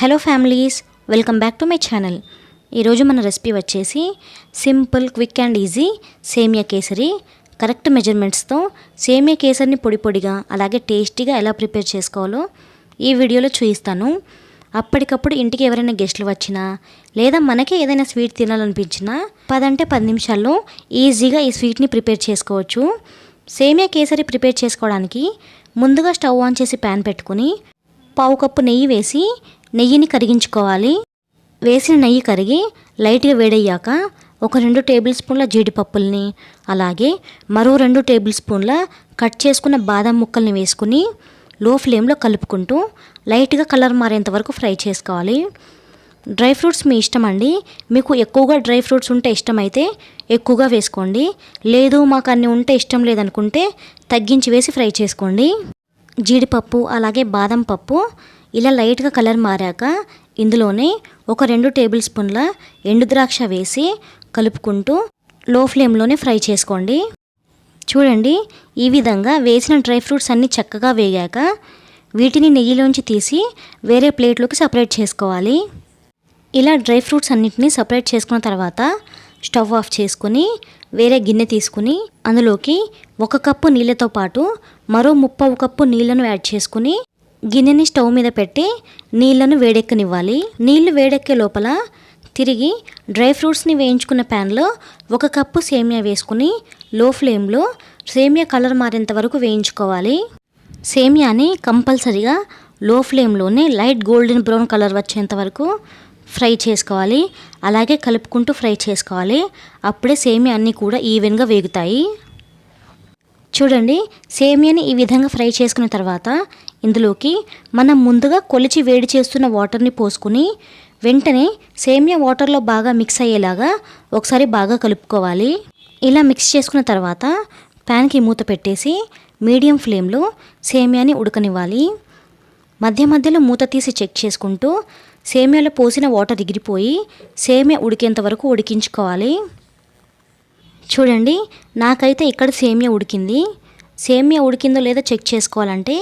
Hello families welcome back to my channel. ఈరోజు మన recipe వచ్చేసి సింపుల్ క్విక్ అండ్ ఈజీ సేమియా కేసరి. కరెక్ట్ మెజర్మెంట్స్తో సేమియా కేసరిని పొడి పొడిగా అలాగే టేస్టీగా ఎలా ప్రిపేర్ చేసుకోవాలో ఈ వీడియోలో చూపిస్తాను. అప్పటికప్పుడు ఇంటికి ఎవరైనా గెస్ట్లు వచ్చినా లేదా మనకే ఏదైనా స్వీట్ తినాలనిపించినా పదంటే పది నిమిషాల్లో ఈజీగా ఈ స్వీట్ని ప్రిపేర్ చేసుకోవచ్చు. సేమియా కేసరి ప్రిపేర్ చేసుకోవడానికి ముందుగా స్టవ్ ఆన్ చేసి ప్యాన్ పెట్టుకుని పావు కప్పు నెయ్యి వేసి నెయ్యిని కరిగించుకోవాలి. వేసిన నెయ్యి కరిగి లైట్గా వేడయ్యాక ఒక రెండు టేబుల్ స్పూన్ల జీడిపప్పుల్ని అలాగే మరో రెండు టేబుల్ స్పూన్ల కట్ చేసుకున్న బాదం ముక్కల్ని వేసుకుని లో ఫ్లేమ్లో కలుపుకుంటూ లైట్గా కలర్ మారేంత వరకు ఫ్రై చేసుకోవాలి. డ్రై ఫ్రూట్స్ మీ ఇష్టం అండి. మీకు ఎక్కువగా డ్రై ఫ్రూట్స్ ఉంటే ఇష్టమైతే ఎక్కువగా వేసుకోండి. లేదు మాకు అన్ని ఉంటే ఇష్టం లేదనుకుంటే తగ్గించి వేసి ఫ్రై చేసుకోండి. జీడిపప్పు అలాగే బాదం పప్పు ఇలా లైట్గా కలర్ మారాక ఇందులోనే ఒక రెండు టేబుల్ స్పూన్ల ఎండు ద్రాక్ష వేసి కలుపుకుంటూ లో ఫ్లేమ్లోనే ఫ్రై చేసుకోండి. చూడండి ఈ విధంగా వేసిన డ్రై ఫ్రూట్స్ అన్నీ చక్కగా వేగాక వీటిని నెయ్యిలోంచి తీసి వేరే ప్లేట్లోకి సపరేట్ చేసుకోవాలి. ఇలా డ్రై ఫ్రూట్స్ అన్నిటిని సపరేట్ చేసుకున్న తర్వాత స్టవ్ ఆఫ్ చేసుకుని వేరే గిన్నె తీసుకుని అందులోకి ఒక కప్పు నీళ్ళతో పాటు మరో ముప్పవు కప్పు నీళ్ళను యాడ్ చేసుకుని గిన్నెని స్టవ్ మీద పెట్టి నీళ్ళను వేడెక్కనివ్వాలి. నీళ్ళు వేడెక్కే లోపల తిరిగి డ్రై ఫ్రూట్స్ని వేయించుకున్న ప్యాన్లో ఒక కప్పు సేమియా వేసుకుని లో ఫ్లేమ్లో సేమియా కలర్ మారేంత వరకు వేయించుకోవాలి. సేమియాని కంపల్సరిగా లో ఫ్లేమ్లోనే లైట్ గోల్డెన్ బ్రౌన్ కలర్ వచ్చేంత వరకు ఫ్రై చేసుకోవాలి. అలాగే కలుపుకుంటూ ఫ్రై చేసుకోవాలి. అప్పుడే సేమియా అన్నీ కూడా ఈవెన్గా వేగుతాయి. చూడండి సేమియాని ఈ విధంగా ఫ్రై చేసుకున్న తర్వాత ఇందులోకి మనం ముందుగా కొలిచి వేడి చేస్తున్న వాటర్ని పోసుకుని వెంటనే సేమియా వాటర్లో బాగా మిక్స్ అయ్యేలాగా ఒకసారి బాగా కలుపుకోవాలి. ఇలా మిక్స్ చేసుకున్న తర్వాత ప్యాన్కి మూత పెట్టేసి మీడియం ఫ్లేమ్లో సేమియాని ఉడకనివ్వాలి. మధ్య మధ్యలో మూత తీసి చెక్ చేసుకుంటూ సేమియాలో పోసిన వాటర్ ఎగిరిపోయి సేమియా ఉడికేంత వరకు ఉడికించుకోవాలి. చూడండి నాకైతే ఇక్కడ సేమియా ఉడికింది. సేమియా ఉడికిందో లేదో చెక్ చేసుకోవాలంటే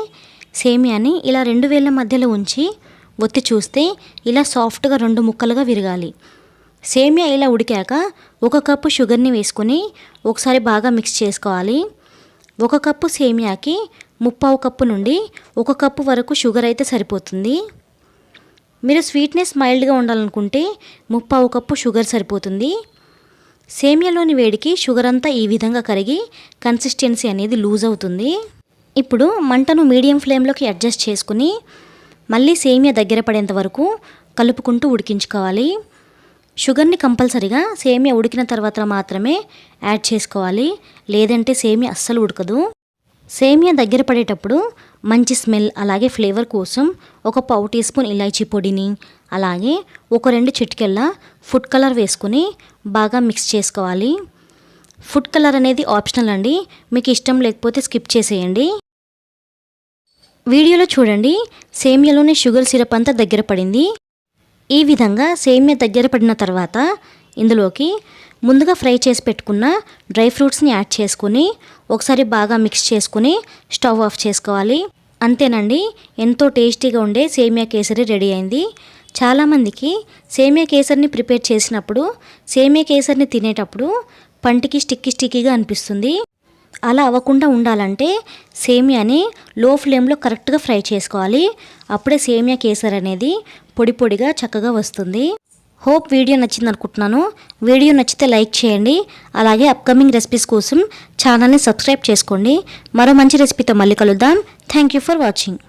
సేమియాని ఇలా రెండు వేల మధ్యలో ఉంచి ఒత్తి చూస్తే ఇలా సాఫ్ట్గా రెండు ముక్కలుగా విరగాలి. సేమియా ఇలా ఉడికాక ఒక కప్పు షుగర్ని వేసుకొని ఒకసారి బాగా మిక్స్ చేసుకోవాలి. ఒక కప్పు సేమియాకి ముప్పావు కప్పు నుండి ఒక కప్పు వరకు షుగర్ అయితే సరిపోతుంది. మీరు స్వీట్నెస్ మైల్డ్గా ఉండాలనుకుంటే ముప్పావు కప్పు షుగర్ సరిపోతుంది. సేమియాలోని వేడికి షుగర్ అంతా ఈ విధంగా కరిగి కన్సిస్టెన్సీ అనేది లూజ్ అవుతుంది. ఇప్పుడు మంటను మీడియం ఫ్లేమ్లోకి అడ్జస్ట్ చేసుకుని మళ్ళీ సేమియా దగ్గర పడేంత వరకు కలుపుకుంటూ ఉడికించుకోవాలి. షుగర్ని కంపల్సరిగా సేమియా ఉడికిన తర్వాత మాత్రమే యాడ్ చేసుకోవాలి. లేదంటే సేమియా అస్సలు ఉడకదు. సేమియా దగ్గర పడేటప్పుడు మంచి స్మెల్ అలాగే ఫ్లేవర్ కోసం ఒక పావు టీ స్పూన్ ఇలాచీ పొడిని అలాగే ఒక రెండు చిటికెళ్ళ ఫుడ్ కలర్ వేసుకుని బాగా మిక్స్ చేసుకోవాలి. ఫుడ్ కలర్ అనేది ఆప్షనల్ అండి. మీకు ఇష్టం లేకపోతే స్కిప్ చేసేయండి. వీడియోలో చూడండి. సేమియాలోని షుగర్ సిరప్ అంతా దగ్గర పడింది. ఈ విధంగా సేమియా దగ్గర పడిన తర్వాత ఇందులోకి ముందుగా ఫ్రై చేసి పెట్టుకున్న డ్రై ఫ్రూట్స్ని యాడ్ చేసుకుని ఒకసారి బాగా మిక్స్ చేసుకుని స్టవ్ ఆఫ్ చేసుకోవాలి. అంతేనండి ఎంతో టేస్టీగా ఉండే సేమియా కేసరి రెడీ అయింది. చాలామందికి సేమియా కేసరిని ప్రిపేర్ చేసినప్పుడు సేమియా కేసరిని తినేటప్పుడు పంటికి స్టిక్కీ స్టిక్కీగా అనిపిస్తుంది. అలా అవ్వకుండా ఉండాలంటే సేమియాని లో ఫ్లేమ్లో కరెక్ట్గా ఫ్రై చేసుకోవాలి. అప్పుడే సేమియా కేసర్ అనేది పొడి పొడిగా చక్కగా వస్తుంది. హోప్ వీడియో నచ్చింది అనుకుంటున్నాను. వీడియో నచ్చితే లైక్ చేయండి. అలాగే అప్కమింగ్ రెసిపీస్ కోసం ఛానల్ని సబ్స్క్రైబ్ చేసుకోండి. మరో మంచి రెసిపీతో మళ్ళీ కలుద్దాం. Thank you for watching.